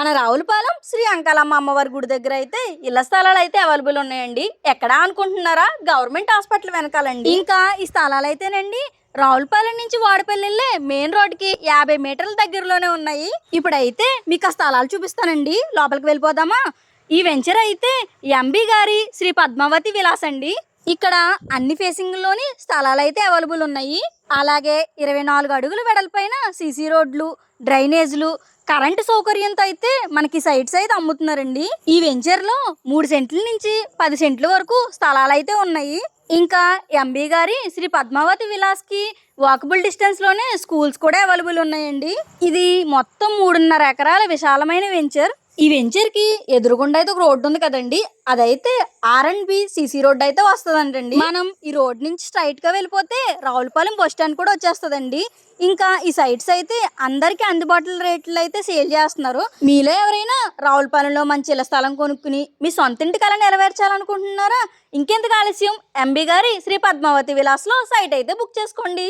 మన రావులపాలెం శ్రీ అంకాలమ్మ అమ్మవారి గుడి దగ్గర అయితే ఇళ్ళ స్థలాలు అయితే అవైలబుల్ ఉన్నాయండి. ఎక్కడా అనుకుంటున్నారా? గవర్నమెంట్ హాస్పిటల్ వెనకాలండి. ఇంకా ఈ స్థలాలు అయితేనండి రావులపాలెం నుంచి వాడపల్లి మెయిన్ రోడ్డుకి యాభై మీటర్ల దగ్గరలోనే ఉన్నాయి. ఇప్పుడైతే మీకు ఆ స్థలాలు చూపిస్తానండి. లోపలికి వెళ్ళిపోదామా? ఈ వెంచర్ అయితే ఎంబీ గారి శ్రీ పద్మావతి విలాస్ అండి. ఇక్కడ అన్ని ఫేసింగ్లోని స్థలాలు అయితే అవైలబుల్ ఉన్నాయి. అలాగే ఇరవై నాలుగు అడుగులు వెడల్పైన సీసీ రోడ్లు డ్రైనేజ్లు కరెంటు సౌకర్యంతో అయితే మనకి సైట్స్ అయితే అమ్ముతున్నారండి. ఈ వెంచర్లో మూడు సెంట్ల నుంచి పది సెంట్ల వరకు స్థలాలు అయితే ఉన్నాయి. ఇంకా ఎంబీ గారి శ్రీ పద్మావతి విలాస్కి వాకబుల్ డిస్టెన్స్లోనే స్కూల్స్ కూడా అవైలబుల్ ఉన్నాయండి. ఇది మొత్తం మూడున్నర ఎకరాల విశాలమైన వెంచర్. ఈ వెంచర్కి ఎదురుగుండా అయితే ఒక రోడ్డు ఉంది కదండి. అదైతే R and B CC road అయితే వస్తుందంటండి. మనం ఈ రోడ్ నుంచి స్ట్రైట్గా వెళ్ళిపోతే రావులపాలెం బస్ స్టాండ్ కూడా వచ్చేస్తుందండి. ఇంకా ఈ సైట్స్ అయితే అందరికీ అందుబాటులో రేట్లు అయితే సేల్ చేస్తున్నారు. మీలో ఎవరైనా రావులపాలెంలో మంచి ఇళ్ళ స్థలం కొనుక్కుని మీ సొంత ఇంటి కళ నెరవేర్చాలనుకుంటున్నారా? ఇంకెందుకు ఆలస్యం? ఎంబీ గారి శ్రీ పద్మావతి విలాస్లో సైట్ అయితే బుక్ చేసుకోండి.